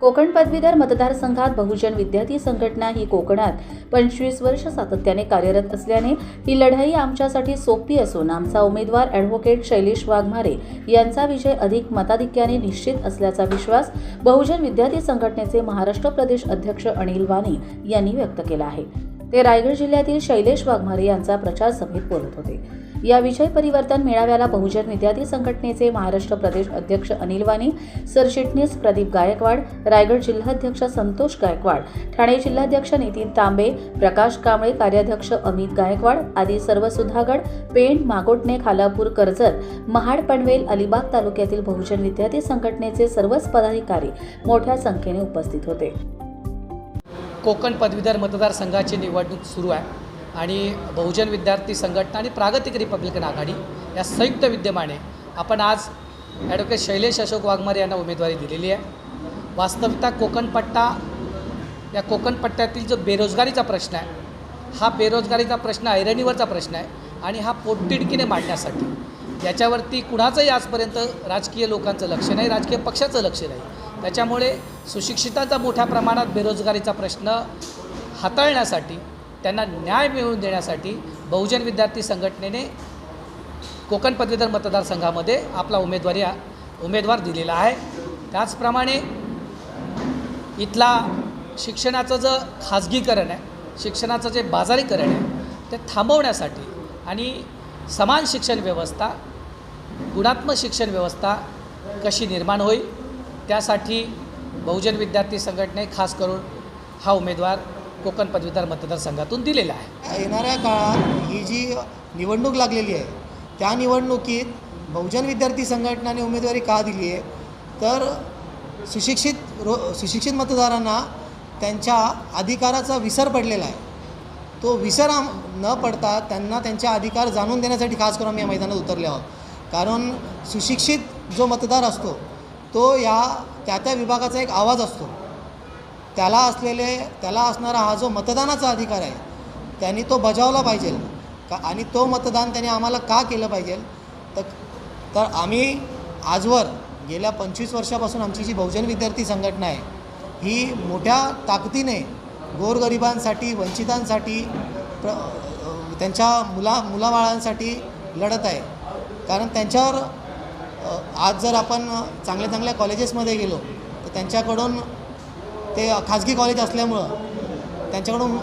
कोकण पदवीधर मतदारसंघात बहुजन विद्यार्थी संघटना ही कोकणात पंचवीस वर्ष सातत्याने कार्यरत असल्याने ही लढाई आमच्यासाठी सोपी असून आमचा उमेदवार ॲडव्होकेट शैलेश वाघमारे यांचा विजय अधिक मताधिक्याने निश्चित असल्याचा विश्वास बहुजन विद्यार्थी संघटनेचे महाराष्ट्र प्रदेश अध्यक्ष अनिल वाणी यांनी व्यक्त केला आहे. ते रायगड जिल्ह्यातील शैलेश वाघमारे यांचा प्रचार सभेत बोलत होते. या विजय परिवर्तन मेळाव्याला बहुजन विद्यार्थी संघटनेचे महाराष्ट्र प्रदेश अध्यक्ष अनिल वाणी सरचिटणीस प्रदीप गायकवाड रायगड जिल्हाध्यक्ष संतोष गायकवाड ठाणे जिल्हाध्यक्ष नितीन तांबे प्रकाश कांबळे कार्याध्यक्ष अमित गायकवाड आदी सर्व सुधागड पेण मागोटणे खालापूर कर्जत महाड पनवेल अलिबाग तालुक्यातील बहुजन विद्यार्थी संघटनेचे सर्वच पदाधिकारी मोठ्या संख्येने उपस्थित होते. कोकण पदवीधर मतदारसंघाची निवडणूक सुरू आहे. आणि बहुजन विद्यार्थी संघटना आणि प्रागतिक रिपब्लिकन आघाडी या संयुक्त विद्यमाने आपण आज ॲडव्होकेट शैलेश अशोक वाघमारे यांना उमेदवारी दिलेली आहे. वास्तविकता कोकणपट्टा या कोकणपट्ट्यातील जो बेरोजगारीचा प्रश्न आहे हा बेरोजगारीचा प्रश्न ऐरणीवरचा प्रश्न आहे आणि हा पोटतिडकीने मांडण्यासाठी याच्यावरती कुणाचंही आजपर्यंत राजकीय लोकांचं लक्ष नाही राजकीय पक्षाचं लक्ष नाही. त्याच्यामुळे सुशिक्षिताचा मोठ्या प्रमाणात बेरोजगारीचा प्रश्न हाताळण्यासाठी त्यांना न्याय मिळवून देण्यासाठी बहुजन विद्यार्थी संघटनेने कोकण पदवीधर मतदारसंघामध्ये आपला उमेदवारी उमेदवार दिलेला आहे. त्याचप्रमाणे इथला शिक्षणाचं जे खाजगीकरण आहे शिक्षणाचं जे बाजारीकरण आहे ते थांबवण्यासाठी आणि समान शिक्षण व्यवस्था गुणात्मक शिक्षण व्यवस्था कशी निर्माण होईल त्यासाठी बहुजन विद्यार्थी संघटने खास करून हा उमेदवार कोकण पदवीधर मतदारसंघातून दिलेला आहे. येणाऱ्या काळात ही जी निवडणूक लागलेली आहे त्या निवडणुकीत बहुजन विद्यार्थी संघटनाने उमेदवारी का दिली आहे? तर सुशिक्षित रो सुशिक्षित मतदारांना त्यांच्या अधिकाराचा विसर पडलेला आहे. तो विसर आम न पडता त्यांना त्यांचे अधिकार जाणून देण्यासाठी खास करून आम्ही या मैदानात उतरले आहोत. कारण सुशिक्षित जो मतदार असतो तो या त्या त्या विभागाचा एक आवाज असतो. त्याला असलेले त्याला असणारा हा जो मतदानाचा अधिकार आहे त्यांनी तो बजावला पाहिजे. का आणि तो मतदान त्यांनी आम्हाला का केलं पाहिजे? तर तर आम्ही आजवर गेल्या पंचवीस वर्षापासून आमची जी बहुजन विद्यार्थी संघटना आहे ही मोठ्या ताकदीने गोरगरिबांसाठी वंचितांसाठी प्र त्यांच्या मुला मुलाबाळांसाठी लढत आहे. कारण त्यांच्यावर आज जर आपण चांगल्या चांगल्या कॉलेजेसमध्ये गेलो तर त्यांच्याकडून ते खाजगी कॉलेज असल्यामुळं त्यांच्याकडून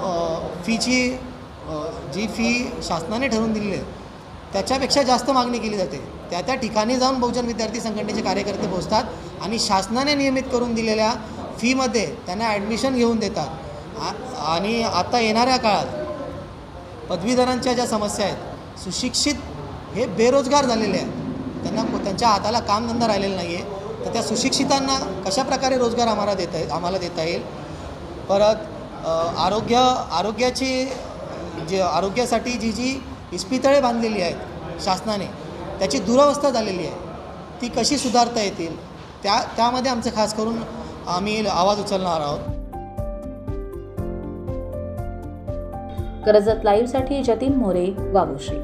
फीची जी फी शासनाने ठरवून दिलेली आहे त्याच्यापेक्षा जास्त मागणी केली जाते. त्या त्या ठिकाणी जाऊन बहुजन विद्यार्थी संघटनेचे कार्यकर्ते पोहोचतात आणि शासनाने नियमित करून दिलेल्या फीमध्ये त्यांना ॲडमिशन घेऊन देतात. आणि आता येणाऱ्या काळात पदवीधरांच्या ज्या समस्या आहेत सुशिक्षित हे बेरोजगार झालेले आहेत. त्यांना त्यांच्या हाताला कामधंदा राहिलेला नाही आहे तर त्या सुशिक्षितांना कशाप्रकारे रोजगार आम्हाला देता येईल आम्हाला देता येईल? परत आरोग्य आरोग्याची जे आरोग्यासाठी जी जी इस्पितळे बांधलेली आहेत शासनाने त्याची दुरावस्था झालेली आहे. ती कशी सुधारता येतील? त्या त्यामध्ये आमचं खास करून आम्ही आवाज उचलणार आहोत. कर्जत लाईव्हसाठी जतीन मोरे वाबुश्री